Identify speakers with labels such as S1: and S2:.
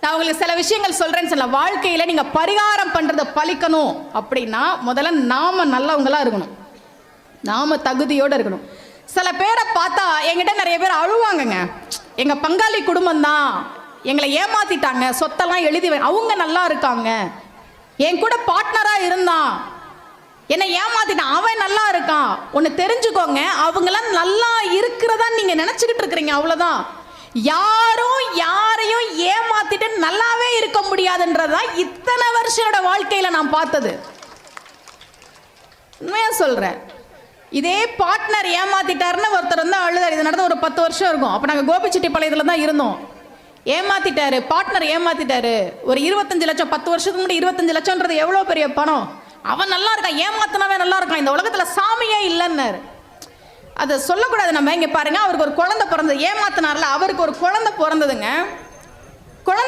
S1: நான் உங்களுக்கு சில விஷயங்கள் சொல்றேன்னு சொல்ல வாழ்க்கையில நீங்க பரிகாரம் பண்றத பழிக்கணும் அப்படின்னா முதல்ல நாம நல்லவங்களா இருக்கணும். நாம தகுதியோட இருக்கணும். சில பேரை பார்த்தா எங்கிட்ட நிறைய பேர் அழுவாங்கங்க. எங்க பங்காளி குடும்பம் தான். எங்களை ஏமாத்திட்டாங்க. சொத்தெல்லாம் எழுதி அவங்க நல்லா இருக்காங்க. என் கூட பார்ட்னரா இருந்தான். என்னை ஏமாத்திட்டான். அவன் நல்லா இருக்கான். ஒன்று தெரிஞ்சுக்கோங்க. அவங்களாம் நல்லா இருக்கிறதா நீங்க நினைச்சுக்கிட்டு இருக்கிறீங்க. அவ்வளவுதான். யாரும் தான் இத்தனை வருஷனோட வாழ்க்கையில நான் பார்த்தது. உண்மையா சொல்றேன். இதே பார்ட்னர் ஏமாத்திட்டாருன்னு ஒருத்தர் வந்து அழுதார். இது நடந்து ஒரு பத்து வருஷம் இருக்கும். அப்போ நாங்கள் கோபிச்செட்டிப்பாளையத்தில் தான் இருந்தோம். ஏமாத்திட்டாரு. பார்ட்னர் ஏமாத்திட்டாரு. ஒரு இருபத்தஞ்சு லட்சம் பத்து வருஷத்துக்கு முன்னாடி இருபத்தஞ்சு லட்சம்ன்றது எவ்வளோ பெரிய பணம்? அவன் நல்லா இருக்கான். ஏமாத்தினவே நல்லா இருக்கான். இந்த உலகத்தில் சாமியே இல்லைன்னாரு. அதை சொல்லக்கூடாது நம்ம. இங்கே பாருங்க அவருக்கு ஒரு குழந்தை பிறந்தது. ஏமாத்தினார்ல அவருக்கு ஒரு குழந்தை பிறந்ததுங்க.